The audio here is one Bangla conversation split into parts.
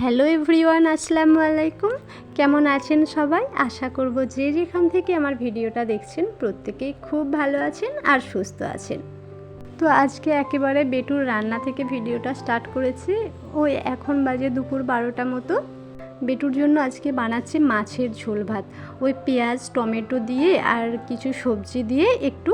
হ্যালো এভরিওয়ান, আসসালামু আলাইকুম। কেমন আছেন সবাই? আশা করব যে যেখান থেকে আমার ভিডিওটা দেখছেন, প্রত্যেকেই খুব ভালো আছেন আর সুস্থ আছেন। তো আজকে একেবারে বেটুর রান্না থেকে ভিডিওটা স্টার্ট করেছি। ওই এখন বাজে দুপুর বারোটা মতো। বেটুর জন্য আজকে বানাচ্ছি মাছের ঝোল ভাত। ওই পেঁয়াজ, টমেটো দিয়ে আর কিছু সবজি দিয়ে একটু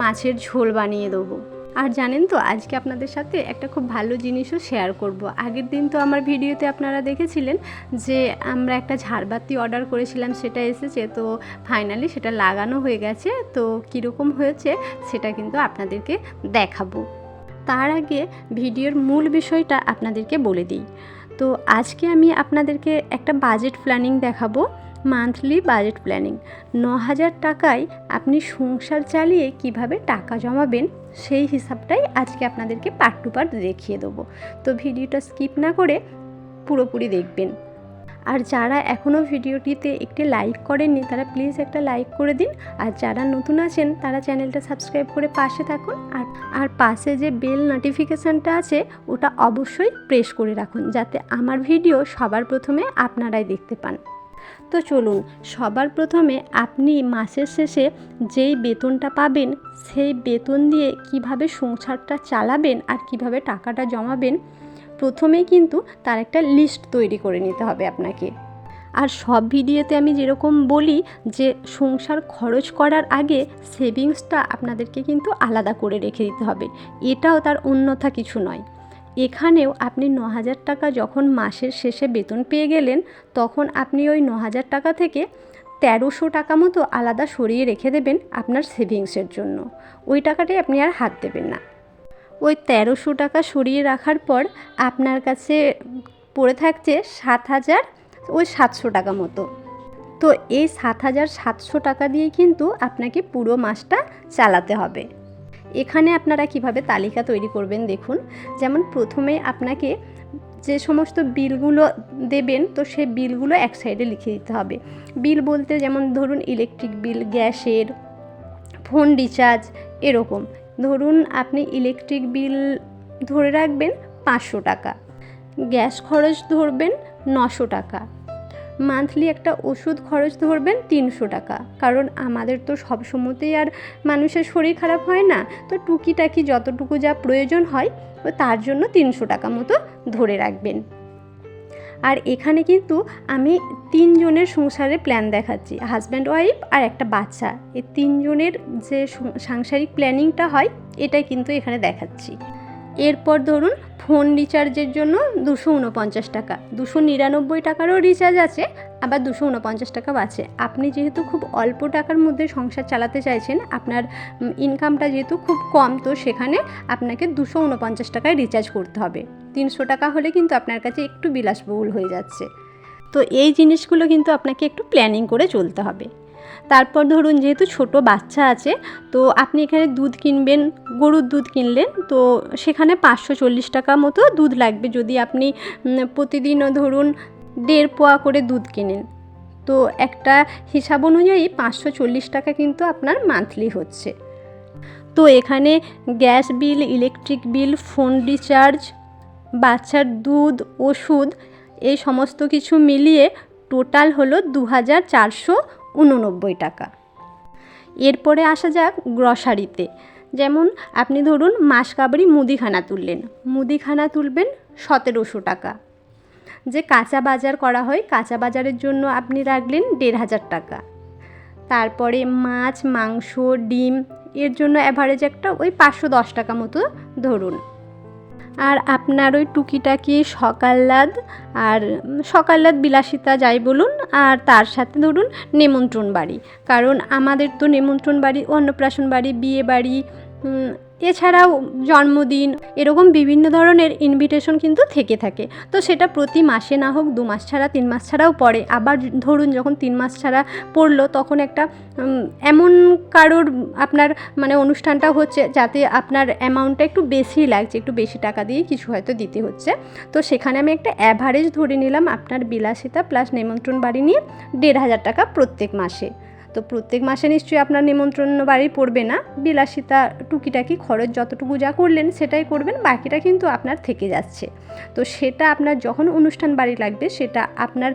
মাছের ঝোল বানিয়ে দেবো। আর জানেন তো, আজকে আপনাদের সাথে একটা খুব ভালো জিনিসও শেয়ার করব। আগের দিন তো আমার ভিডিওতে আপনারা দেখেছিলেন যে আমরা একটা ঝাড়বাতি অর্ডার করেছিলাম, সেটা এসেছে, তো ফাইনালি সেটা লাগানো হয়ে গেছে। তো কীরকম হয়েছে সেটা কিন্তু আপনাদেরকে দেখাবো। তার আগে ভিডিওর মূল বিষয়টা আপনাদেরকে বলে দিই। তো আজকে আমি আপনাদেরকে একটা বাজেট প্ল্যানিং দেখাবো। Monthly budget planning. ন হাজার টাকায় আপনি সংসার চালিয়ে কীভাবে টাকা জমাবেন সেই হিসাবটাই আজকে আপনাদেরকে পার্ট টু পার্ট দেখিয়ে দেবো। তো ভিডিওটা স্কিপ না করে পুরোপুরি দেখবেন। আর যারা এখনও ভিডিওটিতে একটি লাইক করেননি, তারা প্লিজ একটা লাইক করে দিন। আর যারা নতুন আছেন, তারা চ্যানেলটা সাবস্ক্রাইব করে পাশে থাকুন। আর আর পাশে যে বেল নোটিফিকেশানটা আছে, ওটা অবশ্যই প্রেস করে রাখুন, যাতে আমার ভিডিও সবার প্রথমে আপনারাই দেখতে পান। তো চলুন, সবার প্রথমে আপনি মাসের শেষে যেই বেতনটা পাবেন, সেই বেতন দিয়ে কীভাবে সংসারটা চালাবেন আর কীভাবে টাকাটা জমাবেন, প্রথমেই কিন্তু তার একটা লিস্ট তৈরি করে নিতে হবে আপনাকে। আর সব ভিডিওতে আমি যেরকম বলি যে সংসার খরচ করার আগে সেভিংসটা আপনাদেরকে কিন্তু আলাদা করে রেখে দিতে হবে। এটাও তার অন্যথা কিছু নয়। এখানেও আপনি ন হাজার টাকা যখন মাসের শেষে বেতন পেয়ে গেলেন, তখন আপনি ওই ন হাজার টাকা থেকে তেরোশো টাকা মতো আলাদা সরিয়ে রেখে দেবেন আপনার সেভিংসের জন্য। ওই টাকাটাই আপনি আর হাত দেবেন না। ওই তেরোশো টাকা সরিয়ে রাখার পর আপনার কাছে পড়ে থাকছে সাত হাজার ওই সাতশো টাকা মতো। তো এই সাত হাজার সাতশো টাকা দিয়ে কিন্তু আপনাকে পুরো মাসটা চালাতে হবে। এখানে আপনারা কীভাবে তালিকা তৈরি করবেন দেখুন। যেমন প্রথমে আপনাকে যে সমস্ত বিলগুলো দেবেন, তো সে বিলগুলো এক সাইডে লিখে দিতে হবে। বিল বলতে যেমন ধরুন ইলেকট্রিক বিল, গ্যাসের, ফোন রিচার্জ, এরকম। ধরুন আপনি ইলেকট্রিক বিল ধরে রাখবেন পাঁচশো টাকা, গ্যাস খরচ ধরবেন নশো টাকা। মান্থলি একটা ওষুধ খরচ ধরবেন তিনশো টাকা। কারণ আমাদের তো সব সময়তেই আর মানুষের শরীর খারাপ হয় না। তো টুকিটাকি যতটুকু যা প্রয়োজন হয় তার জন্য তিনশো টাকা মতো ধরে রাখবেন। আর এখানে কিন্তু আমি তিনজনের সংসারের প্ল্যান দেখাচ্ছি হাজব্যান্ড ওয়াইফ আর একটা বাচ্চা। এই তিনজনের যে সাংসারিক প্ল্যানিংটা হয়, এটাই কিন্তু এখানে দেখাচ্ছি। এরপর ধরুন ফোন রিচার্জের জন্য দুশো উনপঞ্চাশ টাকা। দুশো নিরানব্বই টাকারও রিচার্জ আছে, আবার দুশো উনপঞ্চাশ টাকাও আছে। আপনি যেহেতু খুব অল্প টাকার মধ্যে সংসার চালাতে চাইছেন, আপনার ইনকামটা যেহেতু খুব কম, তো সেখানে আপনাকে দুশো উনপঞ্চাশ টাকায় রিচার্জ করতে হবে। তিনশো টাকা হলে কিন্তু আপনার কাছে একটু বিলাসবহুল হয়ে যাচ্ছে। তো এই জিনিসগুলো কিন্তু আপনাকে একটু প্ল্যানিং করে চলতে হবে। তারপর ধরুন যেহেতু ছোট বাচ্চা আছে, তো আপনি এখানে দুধ কিনবেন, গরুর দুধ কিনলেন, তো সেখানে পাঁচশো চল্লিশ টাকা মতো দুধ লাগবে যদি আপনি প্রতিদিনও ধরুন দেড় পোয়া করে দুধ কেনেন। তো একটা হিসাব অনুযায়ী পাঁচশো চল্লিশ টাকা কিন্তু আপনার মান্থলি হচ্ছে। তো এখানে gas bill electric bill phone recharge বাচ্চার দুধ, ওষুধ, এই সমস্ত কিছু মিলিয়ে টোটাল হলো দু হাজার চারশো উননব্বই টাকা। এরপরে আসা যাক গ্রসারিতে। যেমন আপনি ধরুন মাসকাবারি মুদিখানা তুললেন। মুদিখানা তুলবেন সতেরোশো টাকা। যে কাঁচা বাজার করা হয়, কাঁচা বাজারের জন্য আপনি রাখলেন দেড় হাজার টাকা। তারপরে মাছ, মাংস, ডিম, এর জন্য অ্যাভারেজ একটা ওই পাঁচশো দশ টাকা মতো ধরুন। আর আপনার ওই টুকিটাকি সকাল্লাদ আর সকাল্লাদ বিলাসিতা যাই বলুন, আর তার সাথে ধরুন নেমন্ত্রণ বাড়ি। কারণ আমাদের তো নেমন্ত্রণ বাড়ি, অন্নপ্রাশন বাড়ি, বিয়ে বাড়ি এছাড়াও জন্মদিন, এরকম বিভিন্ন ধরনের ইনভিটেশন কিন্তু থেকে থাকে। তো সেটা প্রতি মাসে না হোক, দু মাস ছাড়া, তিন মাস ছাড়াও পড়ে। আবার ধরুন যখন তিন মাস ছাড়া পড়ল, তখন একটা এমন কারোর, আপনার মানে অনুষ্ঠানটা হচ্ছে যাতে আপনার অ্যামাউন্টটা একটু বেশি লাগছে, একটু বেশি টাকা দিয়ে কিছু হয়তো দিতে হচ্ছে। তো সেখানে আমি একটা অ্যাভারেজ ধরে নিলাম আপনার বিলাসিতা প্লাস নিমন্ত্রণ বাড়ি নিয়ে দেড় হাজার টাকা প্রত্যেক মাসে। তো প্রত্যেক মাসে নিশ্চয়ই আপনার নিমন্ত্রণ বাড়ি পড়বে না। বিলাসিতা টুকিটাকি খরচ যতটুকু যা করলেন সেটাই করবেন, বাকিটা কিন্তু আপনার থেকে যাচ্ছে। তো সেটা আপনার যখন অনুষ্ঠান বাড়ি লাগবে সেটা আপনার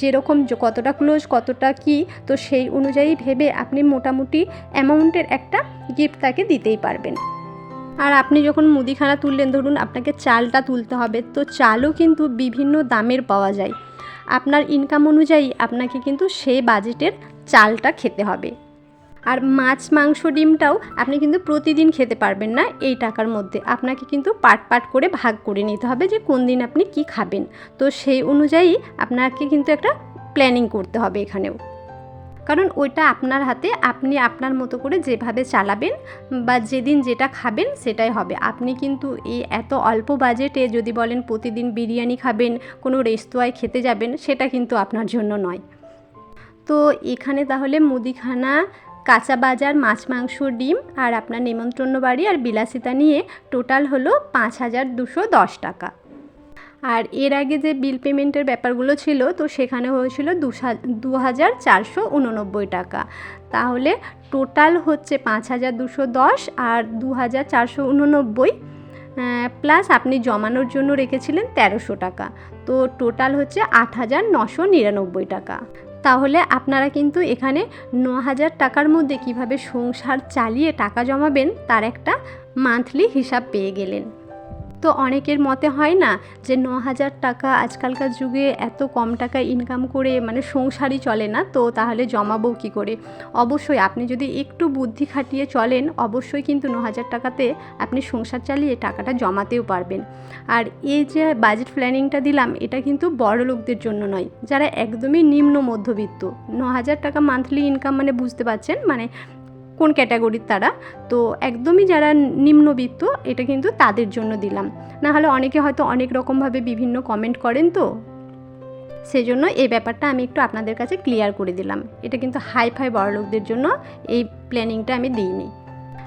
যেরকম কতটা ক্লোজ কতটা কি, তো সেই অনুযায়ী ভেবে আপনি মোটামুটি অ্যামাউন্টের একটা গিফট তাকে দিতেই পারবেন। আর আপনি যখন মুদিখানা তুললেন, ধরুন আপনাকে চালটা তুলতে হবে, তো চালও কিন্তু বিভিন্ন দামের পাওয়া যায়। আপনার ইনকাম অনুযায়ী আপনাকে কিন্তু সেই বাজেটের চালটা খেতে হবে। আর মাছ, মাংস, ডিমটাও আপনি কিন্তু প্রতিদিন খেতে পারবেন না এই টাকার মধ্যে। আপনাকে কিন্তু পাট পাট করে ভাগ করে নিতে হবে যে কোন দিন আপনি কি খাবেন। তো সেই অনুযায়ী আপনাকে কিন্তু একটা প্ল্যানিং করতে হবে এখানেও। কারণ ওইটা আপনার হাতে, আপনি আপনার মতো করে যেভাবে চালাবেন বা যেদিন যেটা খাবেন সেটাই হবে। আপনি কিন্তু এই এত অল্প বাজেটে যদি বলেন প্রতিদিন বিরিয়ানি খাবেন, কোনো রেস্তোরাঁয় খেতে যাবেন, সেটা কিন্তু আপনার জন্য নয়। তো এখানে তাহলে মুদিখানা, কাঁচা বাজার, মাছ, মাংস, ডিম আর আপনার নেমন্ত্রণ বাড়ি আর বিলাসিতা নিয়ে টোটাল হলো পাঁচ হাজার দুশো দশ টাকা। আর এর আগে যে বিল পেমেন্টের ব্যাপারগুলো ছিল তো সেখানে হয়েছিল দু হাজার চারশো উননব্বই টাকা। তাহলে টোটাল হচ্ছে পাঁচ হাজার দুশো দশ আর দু হাজার চারশো উননব্বই প্লাস আপনি জমানোর জন্য রেখেছিলেন তেরোশো টাকা। তো টোটাল হচ্ছে আট হাজার নশো নিরানব্বই টাকা। তাহলে আপনারা কিন্তু এখানে ন হাজার টাকার মধ্যে কীভাবে সংসার চালিয়ে টাকা জমাবেন, তার একটা মান্থলি হিসাব পেয়ে গেলেন। তো অনেকের মতে হয় না যে ন হাজার টাকা আজকালকার যুগে এত কম টাকা ইনকাম করে মানে সংসারই চলে না, তো তাহলে জমাবো কী করে? অবশ্যই আপনি যদি একটু বুদ্ধি খাটিয়ে চলেন, অবশ্যই কিন্তু ন হাজার টাকাতে আপনি সংসার চালিয়ে টাকাটা জমাতেও পারবেন। আর এই যে বাজেট প্ল্যানিংটা দিলাম, এটা কিন্তু বড় লোকদের জন্য নয়, যারা একদমই নিম্ন মধ্যবিত্ত। ন হাজার টাকা মান্থলি ইনকাম মানে বুঝতে পারছেন? মানে কোন ক্যাটাগরির তারা? তো একদমই যারা নিম্নবিত্ত, এটা কিন্তু তাদের জন্য দিলাম। না হলে অনেকে হয়তো অনেক রকমভাবে বিভিন্ন কমেন্ট করেন তো। সেজন্য এই ব্যাপারটা আমি একটু আপনাদের কাছে ক্লিয়ার করে দিলাম। এটা কিন্তু হাই ফাই বড়লোকদের জন্য এই প্ল্যানিংটা আমি দিইনি।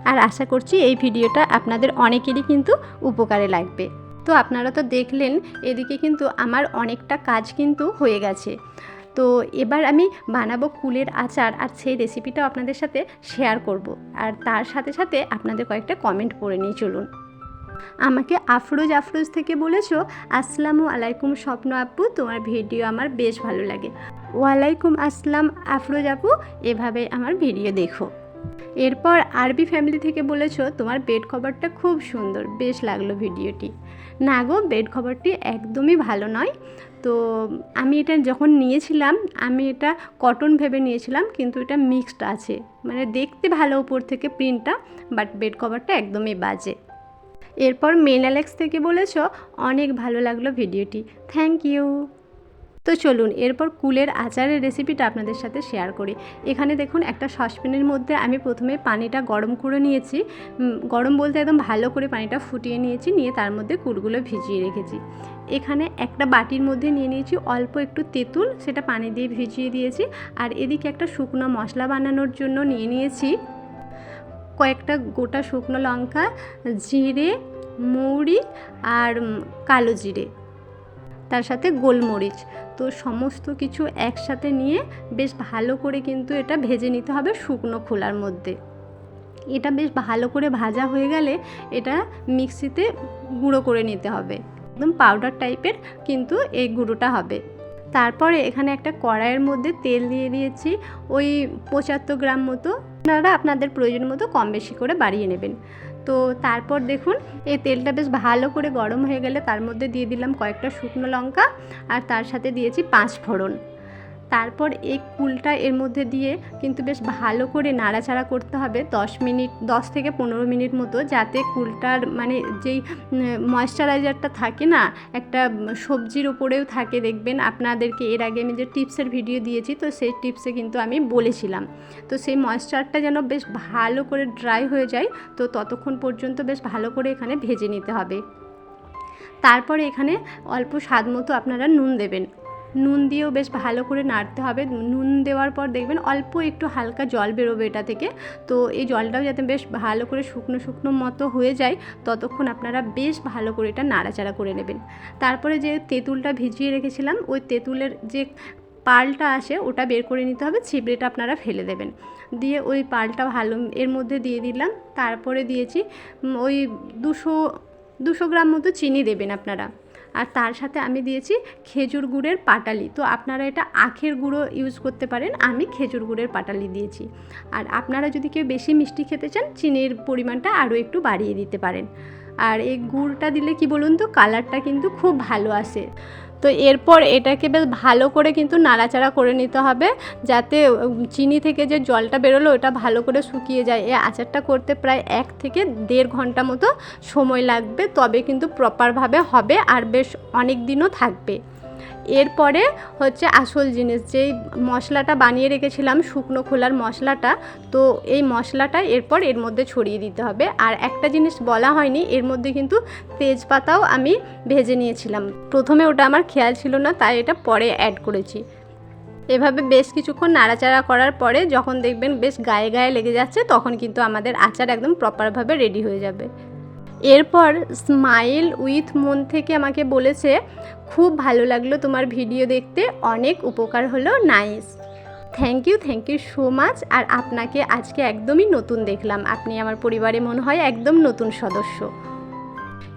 আর আশা করছি এই ভিডিওটা আপনাদের অনেকেরই কিন্তু উপকারে লাগবে। তো আপনারা তো দেখলেন, এদিকে কিন্তু আমার অনেকটা কাজ কিন্তু হয়ে গেছে। তো এবার আমি বানাবো কুলের আচার আর সেই রেসিপিটাও আপনাদের সাথে শেয়ার করব। আর তার সাথে সাথে আপনাদের কয়েকটা কমেন্ট পড়ে নিয়ে চলুন। আমাকে আফরোজ আফরোজ থেকে বলেছ, আসসালামু আলাইকুম স্বপ্ন আপু, তোমার ভিডিও আমার বেশ ভালো লাগে। ওয়ালাইকুম আসসালাম আফরোজ আপু, এভাবে আমার ভিডিও দেখো। এরপর আরবি ফ্যামিলি থেকে বলেছ, তোমার বেড কভারটা খুব সুন্দর, বেশ লাগল ভিডিওটি। না গো বেড কভারটি একদমই ভালো নয়। তো আমি এটা যখন নিয়েছিলাম, আমি এটা কটন ভেবে নিয়েছিলাম, কিন্তু এটা মিক্সড আছে। মানে দেখতে ভালো উপর থেকে প্রিন্টটা বাট বেড কভারটা একদমই বাজে। এরপর মেন অ্যালেক্স থেকে বলেছ, অনেক ভালো লাগল ভিডিওটি। থ্যাংক ইউ তো চলুন, এরপর কুলের আচারের রেসিপিটা আপনাদের সাথে শেয়ার করি। এখানে দেখুন, একটা সসপ্যানের মধ্যে আমি প্রথমে পানিটা গরম করে নিয়েছি। গরম বলতে একদম ভালো করে পানিটা ফুটিয়ে নিয়েছি, নিয়ে তার মধ্যে কুলগুলো ভিজিয়ে রেখেছি। এখানে একটা বাটির মধ্যে নিয়ে নিয়েছি অল্প একটু তেঁতুল, সেটা পানি দিয়ে ভিজিয়ে দিয়েছি। আর এদিকে একটা শুকনো মশলা বানানোর জন্য নিয়ে নিয়েছি কয়েকটা গোটা শুকনো লঙ্কা, জিরে, মৌরি আর কালো জিরে। তার সাথে গোলমরিচ। তো সমস্ত কিছু একসাথে নিয়ে বেশ ভালো করে কিন্তু এটা ভেজে নিতে হবে শুকনো খোলার মধ্যে। এটা বেশ ভালো করে ভাজা হয়ে গেলে এটা মিক্সিতে গুঁড়ো করে নিতে হবে। একদম পাউডার টাইপের কিন্তু এই গুঁড়োটা হবে। তারপরে এখানে একটা কড়াইয়ের মধ্যে তেল দিয়ে দিয়েছি, ওই পঁচাত্তর গ্রাম মতো। আপনারা আপনাদের প্রয়োজন মতো কম বেশি করে বাড়িয়ে নেবেন। তো তারপর দেখুন, এই তেলটা বেশ ভালো করে গরম হয়ে গেলে তার মধ্যে দিয়ে দিলাম কয়েকটা শুকনো লঙ্কা আর তার সাথে দিয়েছি পাঁচ ফোড়ন। তারপর এই কুলটা এর মধ্যে দিয়ে কিন্তু বেশ ভালো করে নাড়াচাড়া করতে হবে দশ মিনিট, দশ থেকে পনেরো মিনিট মতো যাতে কুলটার মানে যেই ময়শ্চারাইজারটা থাকে না, একটা সবজির উপরেও থাকে। দেখবেন আপনাদেরকে এর আগে আমি যে টিপসের ভিডিও দিয়েছি, তো সেই টিপসে কিন্তু আমি বলেছিলাম। তো সেই ময়েশ্চারটা যেন বেশ ভালো করে ড্রাই হয়ে যায়, তো ততক্ষণ পর্যন্ত বেশ ভালো করে এখানে ভেজে নিতে হবে। তারপরে এখানে অল্প স্বাদ মতো আপনারা নুন দেবেন। নুন দিয়েও বেশ ভালো করে নাড়তে হবে। নুন দেওয়ার পর দেখবেন অল্প একটু হালকা জল বেরোবে এটা থেকে। তো এই জলটাও যাতে বেশ ভালো করে শুকনো শুকনো মতো হয়ে যায়, ততক্ষণ আপনারা বেশ ভালো করে এটা নাড়াচাড়া করে নেবেন। তারপরে যে তেঁতুলটা ভিজিয়ে রেখেছিলাম, ওই তেঁতুলের যে পালটা আসে, ওটা বের করে নিতে হবে, ছিবড়েটা আপনারা ফেলে দেবেন। দিয়ে ওই পালটা ভালো এর মধ্যে দিয়ে দিলাম, তারপরে দিয়েছি ওই দুশো দুশো গ্রাম মতো চিনি দেবেন আপনারা। আর তার সাথে আমি দিয়েছি খেজুর গুড়ের পাটালি। তো আপনারা এটা আখের গুঁড়ো ইউজ করতে পারেন, আমি খেজুর গুড়ের পাটালি দিয়েছি। আর আপনারা যদি কেউ বেশি মিষ্টি খেতে চান, চিনির পরিমাণটা আরও একটু বাড়িয়ে দিতে পারেন। আর এই গুড়টা দিলে কি বলুন তো কালারটা কিন্তু খুব ভালো আসে। তো এরপর এটাকে বেশ ভালো করে কিন্তু নাড়াচাড়া করে নিতে হবে যাতে চিনি থেকে যে জলটা বেরোলো ওটা ভালো করে শুকিয়ে যায়। এই আচারটা করতে প্রায় এক থেকে দেড় ঘণ্টা মতো সময় লাগবে, তবে কিন্তু প্রপারভাবে হবে আর বেশ অনেক দিনও থাকবে। এরপরে হচ্ছে আসল জিনিস, যেই মশলাটা বানিয়ে রেখেছিলাম, শুকনো খোলার মশলাটা, তো এই মশলাটা এরপর এর মধ্যে ছড়িয়ে দিতে হবে। আর একটা জিনিস বলা হয়নি, এর মধ্যে কিন্তু তেজপাতাও আমি ভেজে নিয়েছিলাম। প্রথমে ওটা আমার খেয়াল ছিল না, তাই এটা পরে অ্যাড করেছি। এভাবে বেশ কিছুক্ষণ নাড়াচাড়া করার পরে যখন দেখবেন বেশ গায়ে গায়ে লেগে যাচ্ছে, তখন কিন্তু আমাদের আচার একদম প্রপারভাবে রেডি হয়ে যাবে। এরপর স্মাইল উইথ মন থেকে আমাকে বলেছে, খুব ভালো লাগল তোমার ভিডিও দেখতে, অনেক উপকার হলো nice thank you thank you so much আর আপনাকে আজকে একদমই নতুন দেখলাম। আপনি আমার পরিবারে মনে হয় একদম নতুন সদস্য।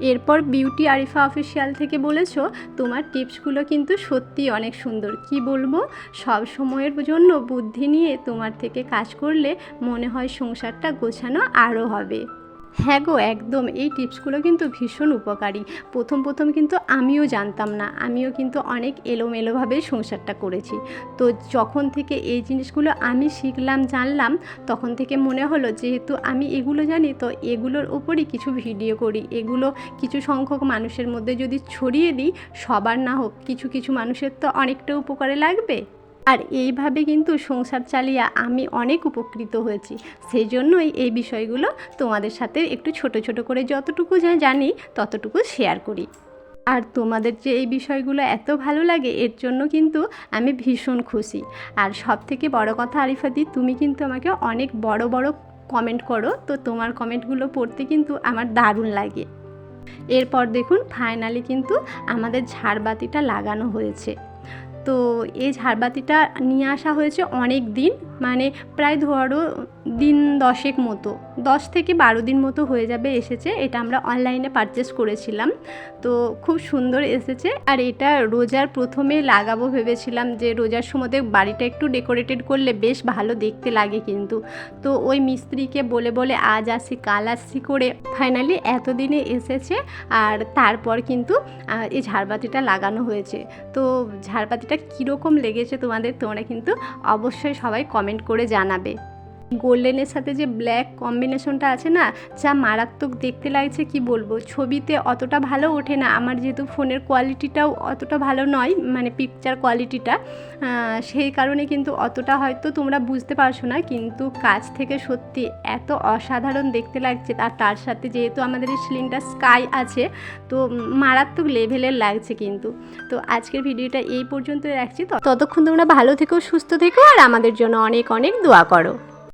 এরপর বিউটি আরিফা অফিসিয়াল থেকে বলেছ, তোমার টিপসগুলো কিন্তু সত্যি অনেক সুন্দর। কি বলব? সব সময়ের জন্য বুদ্ধি নিয়ে তোমার থেকে কাজ করলে মনে হয় সংসারটা গোছানো আরও হবে। হ্যাঁ গো, একদম। এই টিপসগুলো কিন্তু ভীষণ উপকারী। প্রথম প্রথম কিন্তু আমিও জানতাম না। আমিও কিন্তু অনেক এলোমেলোভাবে সংসারটা করেছি। তো যখন থেকে এই জিনিসগুলো আমি শিখলাম, জানলাম, তখন থেকে মনে হলো যেহেতু আমি এগুলো জানি, তো এগুলোর উপরই কিছু ভিডিও করি। এগুলো কিছু সংখ্যক মানুষের মধ্যে যদি ছড়িয়ে দিই, সবার না হোক, কিছু কিছু মানুষের তো অনেকটা উপকারে লাগবে। আর এইভাবে কিন্তু সংসার চালিয়ে আমি অনেক উপকৃত হয়েছি। সেই জন্যই এই বিষয়গুলো তোমাদের সাথে একটু ছোট ছোট করে যতটুকু যা জানি ততটুকু শেয়ার করি। আর তোমাদের যে এই বিষয়গুলো এত ভালো লাগে, এর জন্য কিন্তু আমি ভীষণ খুশি। আর সব থেকে বড় কথা আরিফাদি তুমি কিন্তু আমাকে অনেক বড় বড় কমেন্ট করো, তো তোমার কমেন্টগুলো পড়তে কিন্তু আমার দারুণ লাগে। এরপর দেখুন ফাইনালি কিন্তু আমাদের ঝাড়বাতিটা লাগানো হয়েছে। তো এই ঝাড়বাতিটা নিয়ে আসা হয়েছে অনেক দিন। মানে প্রায় ধরো দিন দশেক মতো, দশ থেকে বারো দিন মতো হয়ে যাবে এসেছে। এটা আমরা অনলাইনে পারচেস করেছিলাম। তো খুব সুন্দর এসেছে। আর এটা রোজার প্রথমে লাগাবো ভেবেছিলাম যে রোজার সময় বাড়িটা একটু ডেকোরেটেড করলে বেশ ভালো দেখতে লাগে কিন্তু। তো ওই মিস্ত্রিকে বলে বলে আজ আসি, কাল আসি করে ফাইনালি এতদিনে এসেছে। আর তারপর কিন্তু এই ঝাড়বাতিটা লাগানো হয়েছে। তো ঝাড়বাতিটা কীরকম লেগেছে তোমাদের তোমরা কিন্তু অবশ্যই সবাই কমেন্ট করে জানাবে। গোল্ডেনের সাথে যে ব্ল্যাক কম্বিনেশনটা আছে না, যা মারাত্মক দেখতে লাগছে, কি বলব? ছবিতে অতটা ভালো ওঠে না। আমার যেহেতু ফোনের কোয়ালিটিটাও অতটা ভালো নয় মানে পিকচার কোয়ালিটিটা সেই কারণে কিন্তু অতটা হয়তো তোমরা বুঝতে পারছ না, কিন্তু কাছ থেকে সত্যি এত অসাধারণ দেখতে লাগছে। আর তার সাথে যেহেতু আমাদের এই সিলিংটা স্কাই আছে, তো মারাত্মক লেভেলের লাগছে কিন্তু। তো আজকের ভিডিওটা এই পর্যন্ত রাখছি। ততক্ষণ তোমরা ভালো থেকো, সুস্থ থেকো, আর আমাদের জন্য অনেক অনেক দোয়া করো।